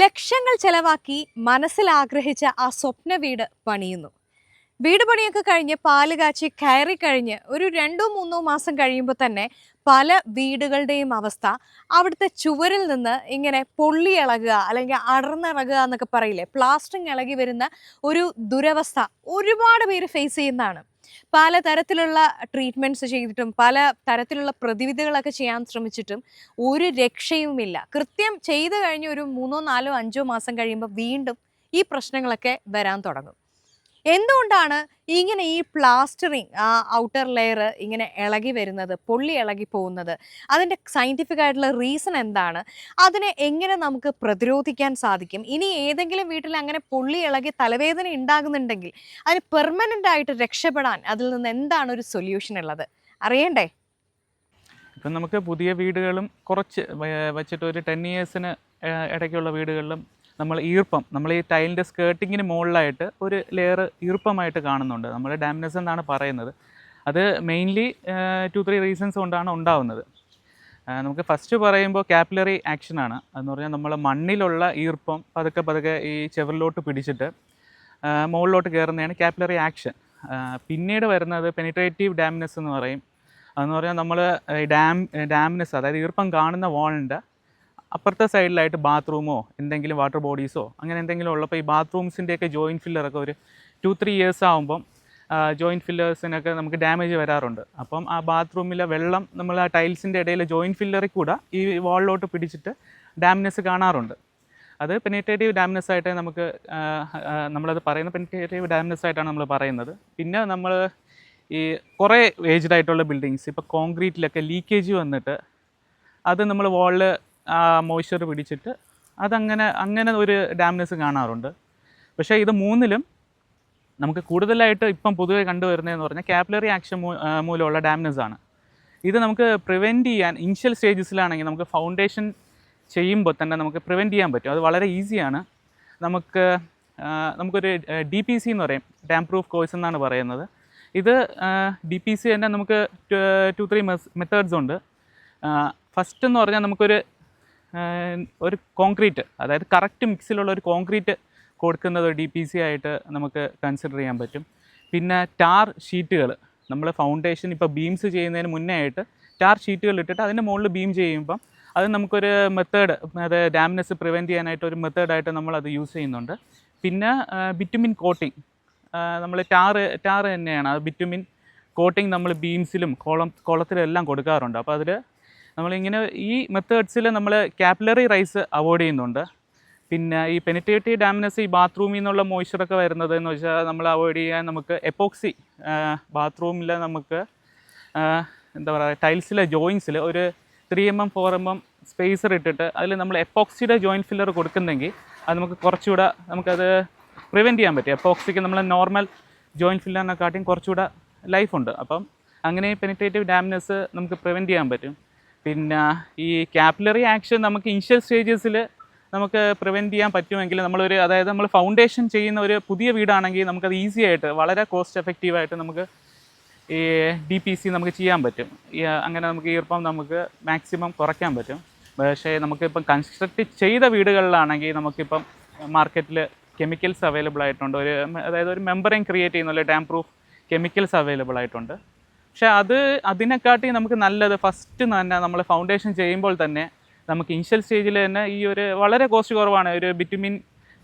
ലക്ഷങ്ങൾ ചെലവാക്കി മനസ്സിൽ ആഗ്രഹിച്ച ആ സ്വപ്ന വീട് പണിയുന്നു. വീട് പണിയൊക്കെ കഴിഞ്ഞ് പാൽ കാച്ചി കയറി കഴിഞ്ഞ് ഒരു രണ്ടോ മൂന്നോ മാസം കഴിയുമ്പോൾ തന്നെ പല വീടുകളുടെയും അവസ്ഥ. അവിടുത്തെ ചുവരിൽ നിന്ന് ഇങ്ങനെ പൊള്ളി ഇളകുക അല്ലെങ്കിൽ അടർന്നിളകുക എന്നൊക്കെ പറയില്ലേ? പ്ലാസ്റ്ററിങ് ഇളകി വരുന്ന ഒരു ദുരവസ്ഥ ഒരുപാട് പേര് ഫേസ് ചെയ്യുന്നതാണ്. പല തരത്തിലുള്ള ട്രീറ്റ്മെന്റ്സ് ചെയ്തിട്ടും പല തരത്തിലുള്ള പ്രതിവിധികളൊക്കെ ചെയ്യാൻ ശ്രമിച്ചിട്ടും ഒരു രക്ഷയുമില്ല. കൃത്യം ചെയ്ത് കഴിഞ്ഞ് ഒരു മൂന്നോ നാലോ അഞ്ചോ മാസം കഴിയുമ്പോൾ വീണ്ടും ഈ പ്രശ്നങ്ങളൊക്കെ വരാൻ തുടങ്ങും. എന്തുകൊണ്ടാണ് ഇങ്ങനെ ഈ പ്ലാസ്റ്ററിങ് ആ ഔട്ടർ ലെയർ ഇങ്ങനെ ഇളകി വരുന്നത് പൊള്ളി ഇളകി പോകുന്നത്? അതിന്റെ സയന്റിഫിക് ആയിട്ടുള്ള റീസൺ എന്താണ്? അതിനെ എങ്ങനെ നമുക്ക് പ്രതിരോധിക്കാൻ സാധിക്കും? ഇനി ഏതെങ്കിലും വീട്ടിൽ അങ്ങനെ പൊള്ളി ഇളകി തലവേദന ഉണ്ടാകുന്നുണ്ടെങ്കിൽ അതിന് പെർമനന്റ് ആയിട്ട് രക്ഷപ്പെടാൻ അതിൽ നിന്ന് എന്താണ് ഒരു സൊല്യൂഷൻ ഉള്ളത്? അറിയണ്ടേ? ഇപ്പം നമുക്ക് പുതിയ വീടുകളും കുറച്ച് വെച്ചിട്ട് ഒരു ടെൻ ഇയേഴ്സിന് ഇടയ്ക്കുള്ള വീടുകളിലും നമ്മൾ ഈർപ്പം നമ്മൾ ഈ ടൈലിന്റെ സ്കേർട്ടിങ്ങിന് മുകളിലായിട്ട് ഒരു ലെയർ ഈർപ്പമായിട്ട് കാണുന്നുണ്ട്. നമ്മൾ ഡാമിനസ് എന്നാണ് പറയുന്നത്. അത് മെയിൻലി ടു ത്രീ റീസൺസ് കൊണ്ടാണ് ഉണ്ടാവുന്നത്. നമുക്ക് ഫസ്റ്റ് പറയുമ്പോൾ കാപ്പിലറി ആക്ഷനാണ് എന്ന് പറഞ്ഞാൽ നമ്മൾ മണ്ണിലുള്ള ഈർപ്പം പതുക്കെ പതുക്കെ ഈ ചെവറിലോട്ട് പിടിച്ചിട്ട് മുകളിലോട്ട് കയറുന്നതാണ് കാപ്പിലറി ആക്ഷൻ പിന്നീട് വരുന്നത് പെനിട്രേറ്റീവ് ഡാമിനസ് എന്ന് പറയും. അതെന്ന് പറഞ്ഞാൽ നമ്മൾ ഡാം ഡാമിനസ് അതായത് ഈർപ്പം കാണുന്ന വാളിന്റെ അപ്പുറത്തെ സൈഡിലായിട്ട് ബാത്റൂമോ എന്തെങ്കിലും വാട്ടർ ബോഡീസോ അങ്ങനെ എന്തെങ്കിലും ഉള്ളപ്പോൾ ഈ ബാത്റൂംസിന്റെയൊക്കെ ജോയിന്റ് ഫില്ലറൊക്കെ ഒരു ടു ത്രീ ഇയേഴ്സ് ആകുമ്പം ജോയിന്റ് ഫില്ലേഴ്സിനൊക്കെ നമുക്ക് ഡാമേജ് വരാറുണ്ട്. അപ്പം ആ ബാത്റൂമിലെ വെള്ളം നമ്മൾ ആ ടൈൽസിന്റെ ഇടയിൽ ജോയിന്റ് ഫില്ലറിൽ കൂടെ ഈ വാളിലോട്ട് പിടിച്ചിട്ട് ഡാമിനസ് കാണാറുണ്ട്. അത് പെനിറ്റേറ്റീവ് ഡാമിനസ് ആയിട്ടേ നമുക്ക് നമ്മളത് പറയുന്ന പെനിറ്റേറ്റീവ് ഡാമിനസ് ആയിട്ടാണ് നമ്മൾ പറയുന്നത്. പിന്നെ നമ്മൾ ഈ കുറേ ഏജ്ഡ് ആയിട്ടുള്ള ബിൽഡിങ്സ് ഇപ്പോൾ കോൺക്രീറ്റിലൊക്കെ ലീക്കേജ് വന്നിട്ട് അത് നമ്മൾ വാളിൽ മോയ്സ്ചർ പിടിച്ചിട്ട് അതങ്ങനെ അങ്ങനെ ഒരു ഡാംനെസ് കാണാറുണ്ട്. പക്ഷേ ഇത് മൂന്നിലും നമുക്ക് കൂടുതലായിട്ട് ഇപ്പം പൊതുവെ കണ്ടുവരുന്നതെന്ന് പറഞ്ഞാൽ കാപ്പിലറി ആക്ഷൻ മൂലമുള്ള ഡാംനെസ് ആണ്. ഇത് നമുക്ക് പ്രിവെന്റ് ചെയ്യാൻ ഇനിഷ്യൽ സ്റ്റേജസിലാണെങ്കിൽ നമുക്ക് ഫൗണ്ടേഷൻ ചെയ്യുമ്പോൾ തന്നെ നമുക്ക് പ്രിവെന്റ് ചെയ്യാൻ പറ്റും. അത് വളരെ ഈസിയാണ് നമുക്ക് നമുക്കൊരു ഡി പി സി എന്ന് പറയും. ഡാം പ്രൂഫ് കോഴ്സ് എന്നാണ് പറയുന്നത്. ഇത് ഡി പി സി തന്നെ നമുക്ക് ടു ത്രീ മെത്തേഡ്സ് ഉണ്ട്. ഫസ്റ്റ് എന്ന് പറഞ്ഞാൽ നമുക്കൊരു ഒരു കോൺക്രീറ്റ് അതായത് കറക്റ്റ് മിക്സിലുള്ള ഒരു കോൺക്രീറ്റ് കൊടുക്കുന്നത് ഡി പി സി ആയിട്ട് നമുക്ക് കൺസിഡർ ചെയ്യാൻ പറ്റും. പിന്നെ ടാർ ഷീറ്റുകൾ നമ്മൾ ഫൗണ്ടേഷൻ ഇപ്പോൾ ബീംസ് ചെയ്യുന്നതിന് മുന്നേ ആയിട്ട് ടാർ ഷീറ്റുകൾ ഇട്ടിട്ട് അതിന്റെ മുകളിൽ ബീം ചെയ്യുമ്പം അത് നമുക്കൊരു മെത്തേഡ് അത് ഡാമിനസ് പ്രിവെന്റ് ചെയ്യാനായിട്ട് ഒരു മെത്തേഡായിട്ട് അത് യൂസ് ചെയ്യുന്നുണ്ട്. പിന്നെ ബിറ്റുമിൻ കോട്ടിങ് നമ്മൾ ടാറ് ടാറ് തന്നെയാണ്. അത് ബിറ്റുമിൻ കോട്ടിങ് നമ്മൾ ബീംസിലും കോളം കോളത്തിലും എല്ലാം കൊടുക്കാറുണ്ട്. അപ്പോൾ അതിൽ നമ്മളിങ്ങനെ ഈ മെത്തേഡ്സിൽ നമ്മൾ കാപ്പിലറി റൈസ് അവോയ്ഡ് ചെയ്യുന്നുണ്ട്. പിന്നെ ഈ പെനിറ്റേറ്റീവ് ഡാമിനസ് ഈ ബാത്റൂമിൽ നിന്നുള്ള മോയ്സ്ചറൊക്കെ വരുന്നത് എന്ന് വെച്ചാൽ നമ്മൾ അവോയ്ഡ് ചെയ്യാൻ നമുക്ക് എപ്പോക്സി ബാത്റൂമിൽ നമുക്ക് എന്താ പറയുക ടൈൽസിലെ ജോയിൻസിൽ ഒരു three M M four M M spacer ഇട്ടിട്ട് അതിൽ നമ്മൾ എപ്പോക്സിയുടെ ജോയിന്റ് ഫില്ലർ കൊടുക്കുന്നെങ്കിൽ അത് നമുക്ക് കുറച്ചുകൂടെ നമുക്കത് പ്രിവെന്റ് ചെയ്യാൻ പറ്റും. എപ്പോക്സിക്ക് നമ്മൾ നോർമൽ ജോയിന്റ് ഫില്ലറിനെക്കാട്ടിയും കുറച്ചുകൂടെ ലൈഫുണ്ട് അപ്പം അങ്ങനെ പെനിറ്റേറ്റീവ് ഡാമിനസ് നമുക്ക് പ്രിവെന്റ് ചെയ്യാൻ പറ്റും. പിന്നെ ഈ ക്യാപ്പിലറി ആക്ഷൻ നമുക്ക് ഇനിഷ്യൽ സ്റ്റേജസിൽ നമുക്ക് പ്രിവെന്റ് ചെയ്യാൻ പറ്റുമെങ്കിൽ നമ്മളൊരു അതായത് നമ്മൾ ഫൗണ്ടേഷൻ ചെയ്യുന്ന ഒരു പുതിയ വീടാണെങ്കിൽ നമുക്കത് ഈസി ആയിട്ട് വളരെ കോസ്റ്റ് എഫക്റ്റീവായിട്ട് നമുക്ക് ഈ ഡി പി സി നമുക്ക് ചെയ്യാൻ പറ്റും. അങ്ങനെ നമുക്ക് ഈർപ്പം നമുക്ക് മാക്സിമം കുറയ്ക്കാൻ പറ്റും. പക്ഷേ നമുക്കിപ്പം കൺസ്ട്രക്ട് ചെയ്ത വീടുകളിലാണെങ്കിൽ നമുക്കിപ്പം മാർക്കറ്റിൽ കെമിക്കൽസ് അവൈലബിൾ ആയിട്ടുണ്ട്. ഒരു അതായത് ഒരു മെമ്പറിങ് ക്രിയേറ്റ് ചെയ്യുന്ന ഡാം പ്രൂഫ് കെമിക്കൽസ് അവൈലബിൾ ആയിട്ടുണ്ട്. പക്ഷേ അത് അതിനെക്കാട്ടി നമുക്ക് നല്ലത് ഫസ്റ്റ് തന്നെ നമ്മൾ ഫൗണ്ടേഷൻ ചെയ്യുമ്പോൾ തന്നെ നമുക്ക് ഇനിഷ്യൽ സ്റ്റേജിൽ തന്നെ ഈ ഒരു വളരെ കോസ്റ്റ് കുറവാണ്. ഒരു ബിറ്റുമിൻ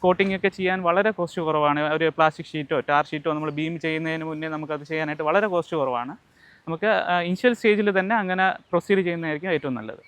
കോട്ടിംഗ് ഒക്കെ ചെയ്യാൻ വളരെ കോസ്റ്റ് കുറവാണ്. ഒരു പ്ലാസ്റ്റിക് ഷീറ്റോ ടാർ ഷീറ്റോ നമ്മൾ ബീം ചെയ്യുന്നതിന് മുന്നേ നമുക്കത് ചെയ്യാനായിട്ട് വളരെ കോസ്റ്റ് കുറവാണ്. നമുക്ക് ഇനിഷ്യൽ സ്റ്റേജിൽ തന്നെ അങ്ങനെ പ്രൊസീഡ് ചെയ്യുന്നതായിരിക്കും ഏറ്റവും നല്ലത്.